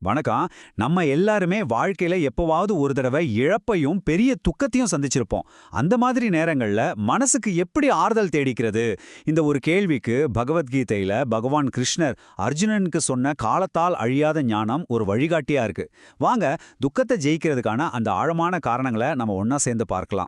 வணக்கம். நம்ம எல்லாருமே வாழ்க்கையில எப்பவாவது ஒரு தடவை இழப்பையும் பெரிய துக்கத்தையும் சந்திச்சிருப்போம். அந்த மாதிரி நேரங்கள்ல மனசுக்கு எப்படி ஆறுதல் தேடிக்கிறது? இந்த ஒரு கேள்விக்கு பகவத்கீதையில பகவான் கிருஷ்ணர் அர்ஜுனனுக்கு சொன்ன காலத்தால் அழியாத ஞானம் ஒரு வழிகாட்டியா இருக்கு. வாங்க துக்கத்தை ஜெயிக்கிறதுக்கான அந்த ஆழமான காரணங்களை நம்ம ஒன்னா சேர்ந்து பார்க்கலாம்.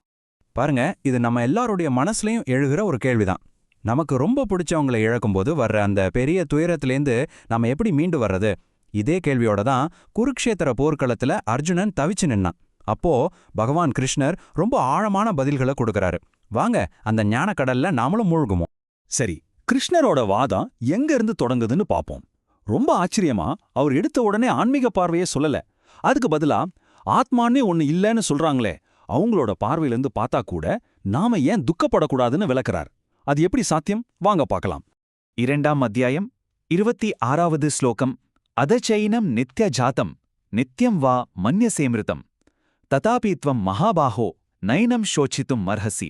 பாருங்க இது நம்ம எல்லாருடைய மனசுலயும் எழுகிற ஒரு கேள்விதான். நமக்கு ரொம்ப பிடிச்சவங்களை இழக்கும்போது வர்ற அந்த பெரிய துயரத்திலேருந்து நம்ம எப்படி மீண்டு வர்றது? இதே கேள்வியோட தான் குருக்ஷேத்திர போர்க்களத்துல அர்ஜுனன் தவிச்சு நின்னான். அப்போ பகவான் கிருஷ்ணர் ரொம்ப ஆழமான பதில்களை கொடுக்கறாரு. வாங்க அந்த ஞான கடல்ல நாமளும் மூழ்குமோ சரி கிருஷ்ணரோட வாதம் எங்க இருந்து தொடங்குதுன்னு பாப்போம். ரொம்ப ஆச்சரியமா அவர் எடுத்த உடனே ஆன்மீக பார்வையே சொல்லல. அதுக்கு பதிலா ஆத்மானே ஒன்னு இல்லைன்னு சொல்றாங்களே அவங்களோட பார்வையிலிருந்து பார்த்தா கூட நாம ஏன் துக்கப்படக்கூடாதுன்னு விளக்குறார். அது எப்படி சாத்தியம்? வாங்க பார்க்கலாம். இரண்டாம் அத்தியாயம் இருபத்தி ஆறாவது ஸ்லோகம். அதச்சைனம் நித்ய ஜாத்தம் நித்யம் வா மன்யசேமிருதம் ததாபீத்வம் மகாபாஹோ நைனம் ஷோச்சித்தும் மர்ஹசி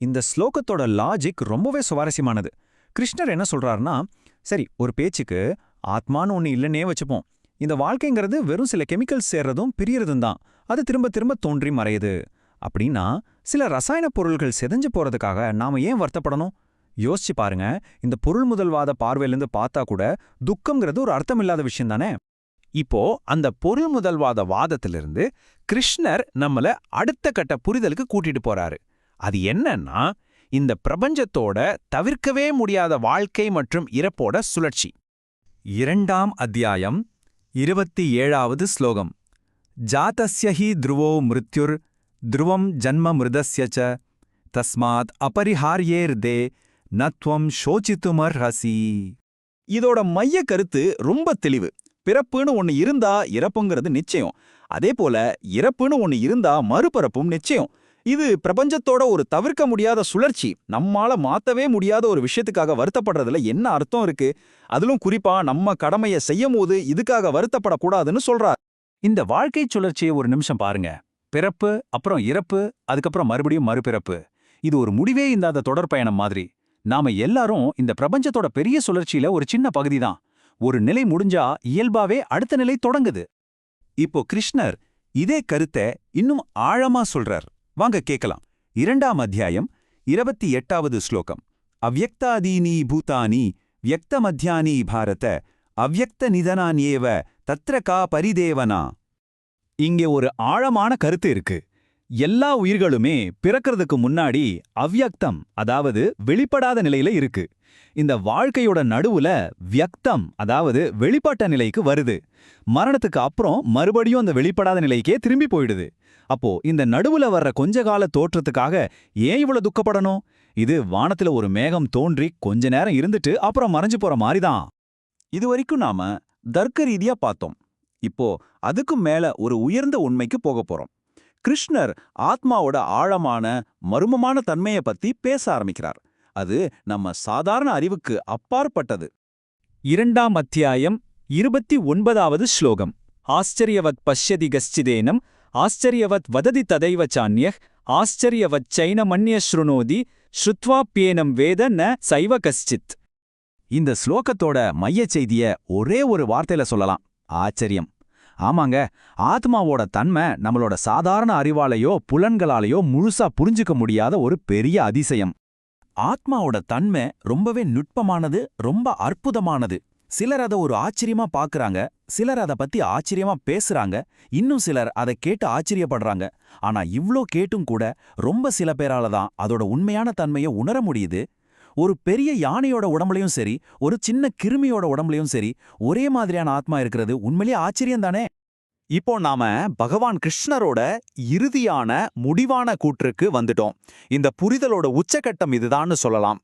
இந்த ஸ்லோகத்தோட லாஜிக் ரொம்பவே சுவாரஸ்யமானது. கிருஷ்ணர் என்ன சொல்றாருன்னா சரி ஒரு பேச்சுக்கு ஆத்மான்னு ஒன்று இல்லைன்னே வச்சுப்போம். இந்த வாழ்க்கைங்கிறது வெறும் சில கெமிக்கல்ஸ் சேர்றதும் பிரியறதும் தான். அது திரும்ப திரும்ப தோன்றி மறையுது. அப்படின்னா சில ரசாயன பொருள்கள் செதஞ்சு போறதுக்காக நாம ஏன் வருத்தப்படணும்? யோசிச்சு பாருங்க. இந்த பொருள் முதல்வாத பார்வையிலிருந்து பார்த்தா கூட துக்கம்ங்கிறது ஒரு அர்த்தமில்லாத விஷயம் தானே? இப்போ அந்த பொருள் முதல்வாத வாதத்திலிருந்து கிருஷ்ணர் நம்மள அடுத்த கட்ட புரிதலுக்கு கூட்டிட்டு போறாரு. அது என்னன்னா இந்த பிரபஞ்சத்தோட தவிர்க்கவே முடியாத வாழ்க்கை மற்றும் இறப்போட சுழற்சி. இரண்டாம் அத்தியாயம் இருபத்தி ஏழாவது ஸ்லோகம். ஜாத்தஸ்யஹி த்ருவோ மிருத்யுர் த்ருவம் ஜன்ம மிருதஸ்ய ச தஸ்மாத் அபரிஹாரியேர்தே நத்வம் ஷோச்சித்துமர்ஹசி இதோட மைய கருத்து ரொம்ப தெளிவு. பிறப்புன்னு ஒன்னு இருந்தா இறப்புங்கிறது நிச்சயம். அதே போல இறப்புன்னு ஒன்னு இருந்தா மறுபிறப்பும் நிச்சயம். இது பிரபஞ்சத்தோட ஒரு தவிர்க்க முடியாத சுழற்சி. நம்மால மாத்தவே முடியாத ஒரு விஷயத்துக்காக வருத்தப்படுறதுல என்ன அர்த்தம் இருக்கு? அதிலும் குறிப்பா நம்ம கடமையை செய்யும் போது இதுக்காக வருத்தப்படக்கூடாதுன்னு சொல்றார். இந்த வாழ்க்கை சுழற்சியை ஒரு நிமிஷம் பாருங்க. பிறப்பு அப்புறம் இறப்பு அதுக்கப்புறம் மறுபடியும் மறுபிறப்பு. இது ஒரு முடிவே இல்லாத தொடர் பயணம் மாதிரி. நாம எல்லாரும் இந்த பிரபஞ்சத்தோட பெரிய சுழற்சியில ஒரு சின்ன பகுதி தான் ஒரு நிலை முடிஞ்சா இயல்பாவே அடுத்த நிலை தொடங்குது. இப்போ கிருஷ்ணர் இதே கருத்தை இன்னும் ஆழமா சொல்றார். வாங்க கேட்கலாம். இரண்டாம் அத்தியாயம் இருபத்தி எட்டாவது ஸ்லோகம். அவ்யக்தாதீனி பூதானி வியக்தமத்யானி பாரத அவ்வக்த நிதனானியேவ தத்ர கா பரிதேவனா? இங்கே ஒரு ஆழமான கருத்து இருக்கு. எல்லா உயிர்களுமே பிறக்கிறதுக்கு முன்னாடி அவ்யக்தம் அதாவது வெளிப்படாத நிலையில இருக்கு. இந்த வாழ்க்கையோட நடுவுல வியக்தம் அதாவது வெளிப்பட்ட நிலைக்கு வருது. மரணத்துக்கு அப்புறம் மறுபடியும் அந்த வெளிப்படாத நிலைக்கே திரும்பி போயிடுது. அப்போ இந்த நடுவுல வர்ற கொஞ்ச கால தோற்றத்துக்காக ஏன் இவ்வளவு துக்கப்படணும்? இது வானத்துல ஒரு மேகம் தோன்றி கொஞ்ச நேரம் இருந்துட்டு அப்புறம் மறைஞ்சு போற மாதிரிதான் இது வரைக்கும் நாம தர்க்க ரீதியா பார்த்தோம். இப்போ அதுக்கும் மேல ஒரு உயர்ந்த உண்மைக்கு போக போறோம். கிருஷ்ணர் ஆத்மாவோட ஆழமான மர்மமான தன்மையை பத்தி பேச ஆரம்பிக்கிறார். அது நம்ம சாதாரண அறிவுக்கு அப்பாற்பட்டது. இரண்டாம் அத்தியாயம் இருபத்தி ஒன்பதாவது ஸ்லோகம். ஆச்சரியவத் பஷ்யதி கஷ்டிதேனம் ஆச்சரியவத் வததி ததைவ சான்யஹ் ஆச்சரியவத் சைனமன்ய ஸ்ருணோதி ஸ்ருத்வாப்பியேனம் வேத ந சைவ கஷ்டித். இந்த ஸ்லோகத்தோட மையச் செய்திய ஒரே ஒரு வார்த்தையில சொல்லலாம் ஆச்சரியம். ஆமாங்க ஆத்மாவோட தன்மை நம்மளோட சாதாரண அறிவாலையோ புலன்களாலேயோ முழுசா புரிஞ்சுக்க முடியாத ஒரு பெரிய அதிசயம். ஆத்மாவோட தன்மை ரொம்பவே நுட்பமானது ரொம்ப அற்புதமானது. சிலர் அதை ஒரு ஆச்சரியமா பாக்குறாங்க சிலர் அதை பத்தி ஆச்சரியமா பேசுறாங்க இன்னும் சிலர் அதை கேட்டு ஆச்சரியப்படுறாங்க. ஆனா இவ்ளோ கேட்டும் கூட ரொம்ப சில பேரால தான் அதோட உண்மையான தன்மையை உணர முடியுது. ஒரு பெரிய யானையோட உடம்புலயும் சரி ஒரு சின்ன கிருமியோட உடம்புலயும் சரி ஒரே மாதிரியான ஆத்மா இருக்கிறது உண்மையிலேயே ஆச்சரியம் தானே? இப்போ நாம பகவான் கிருஷ்ணரோட இறுதியான முடிவான கூற்றுக்கு வந்துட்டோம். இந்த புரிதலோட உச்சகட்டம் இதுதான்னு சொல்லலாம்.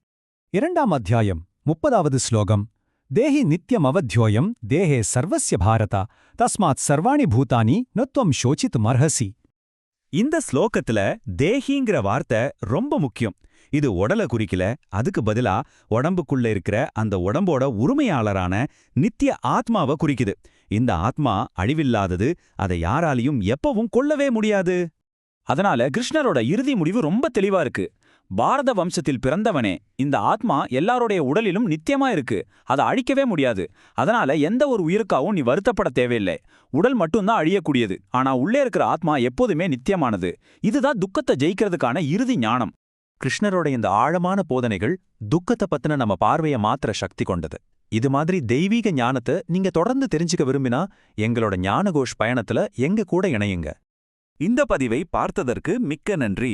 இரண்டாம் அத்தியாயம் முப்பதாவது ஸ்லோகம். தேஹி நித்யம் அவத்யோயம் தேஹே சர்வஸ்ய பாரதா தஸ்மாத் சர்வாணி பூதானி நொத்வம் ஷோச்சித் மர்ஹசி. இந்த ஸ்லோகத்துல தேஹிங்கிற வார்த்தை ரொம்ப முக்கியம். இது உடல குறிக்கல. அதுக்கு பதிலா உடம்புக்குள்ள இருக்கிற அந்த உடம்போட உரிமையாளரான நித்திய ஆத்மாவை குறிக்குது. இந்த ஆத்மா அழிவில்லாதது அதை யாராலையும் எப்பவும் கொல்லவே முடியாது. அதனால கிருஷ்ணரோட இறுதி முடிவு ரொம்ப தெளிவா இருக்கு. பாரத வம்சத்தில் பிறந்தவனே இந்த ஆத்மா எல்லாருடைய உடலிலும் நித்தியமா இருக்கு. அதை அழிக்கவே முடியாது. அதனால எந்த ஒரு உயிருக்காவும் நீ வருத்தப்பட தேவையில்லை. உடல் மட்டும்தான் அழியக்கூடியது. ஆனா உள்ளே இருக்கிற ஆத்மா எப்போதுமே நித்தியமானது. இதுதான் துக்கத்தை ஜெயிக்கிறதுக்கான இறுதி ஞானம். கிருஷ்ணரோட இந்த ஆழமான போதனைகள் துக்கத்தை பத்தின நம்ம பார்வையை மாத்திர சக்தி கொண்டது. இது மாதிரி தெய்வீக ஞானத்தை நீங்க தொடர்ந்து தெரிஞ்சுக்க விரும்பினா எங்களோட ஞானகோஷ் பயணத்துல எங்க கூட இணையுங்க. இந்த பதிவை பார்த்ததற்கு மிக்க நன்றி.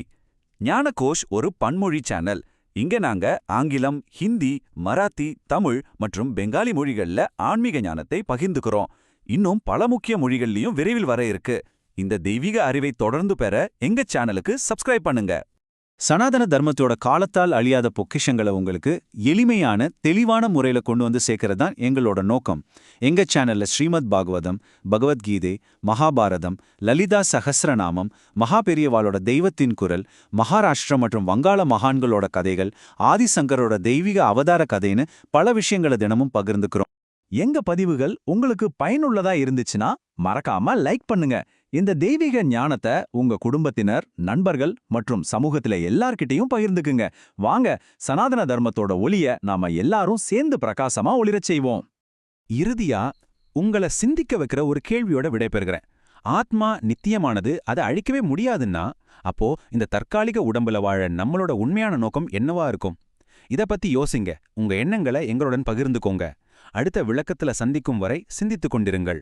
ஞானகோஷ் ஒரு பன்மொழி சேனல். இங்க நாங்க ஆங்கிலம் ஹிந்தி மராத்தி தமிழ் மற்றும் பெங்காலி மொழிகள்ல ஆன்மீக ஞானத்தை பகிர்ந்துக்கிறோம். இன்னும் பல முக்கிய மொழிகள்லயும் விரைவில் வர இருக்கு. இந்த தெய்வீக அறிவை தொடர்ந்து பெற எங்க சேனலுக்கு சப்ஸ்கிரைப் பண்ணுங்க. சனாதன தர்மத்தோட காலத்தால் அழியாத பொக்கிஷங்களை உங்களுக்கு எளிமையான தெளிவான முறையில கொண்டு வந்து சேர்க்கறது தான் எங்களோட நோக்கம். எங்க சேனல்ல ஸ்ரீமத் பாகவதம் பகவத்கீதை மகாபாரதம் லலிதா சஹசிரநாமம் மகா பெரியவாளோட தெய்வத்தின் குரல் மகாராஷ்டிரா மற்றும் வங்காள மகான்களோட கதைகள் ஆதிசங்கரோட தெய்வீக அவதார கதைன்னு பல விஷயங்களை தினமும் பகிர்ந்துக்கிறோம். எங்க பதிவுகள் உங்களுக்கு பயனுள்ளதா இருந்துச்சுன்னா மறக்காம லைக் பண்ணுங்க. இந்த தெய்வீக ஞானத்தை உங்க குடும்பத்தினர் நண்பர்கள் மற்றும் சமூகத்தில எல்லார்கிட்டயும் பகிர்ந்துக்குங்க. வாங்க சனாதன தர்மத்தோட ஒளிய நாம எல்லாரும் சேர்ந்து பிரகாசமா ஒளிரச் செய்வோம். இறுதியா உங்கள சிந்திக்க வைக்கிற ஒரு கேள்வியோட விடைபெறுகிறேன். ஆத்மா நித்தியமானது அதை அழிக்கவே முடியாதுன்னா அப்போ இந்த தற்காலிக உடம்புல வாழ நம்மளோட உண்மையான நோக்கம் என்னவா இருக்கும்? இத பத்தி யோசிங்க. உங்க எண்ணங்களை எங்களுடன் பகிர்ந்துக்கோங்க. அடுத்த விளக்கத்துல சந்திக்கும் வரை சிந்தித்துக் கொண்டிருங்கள்.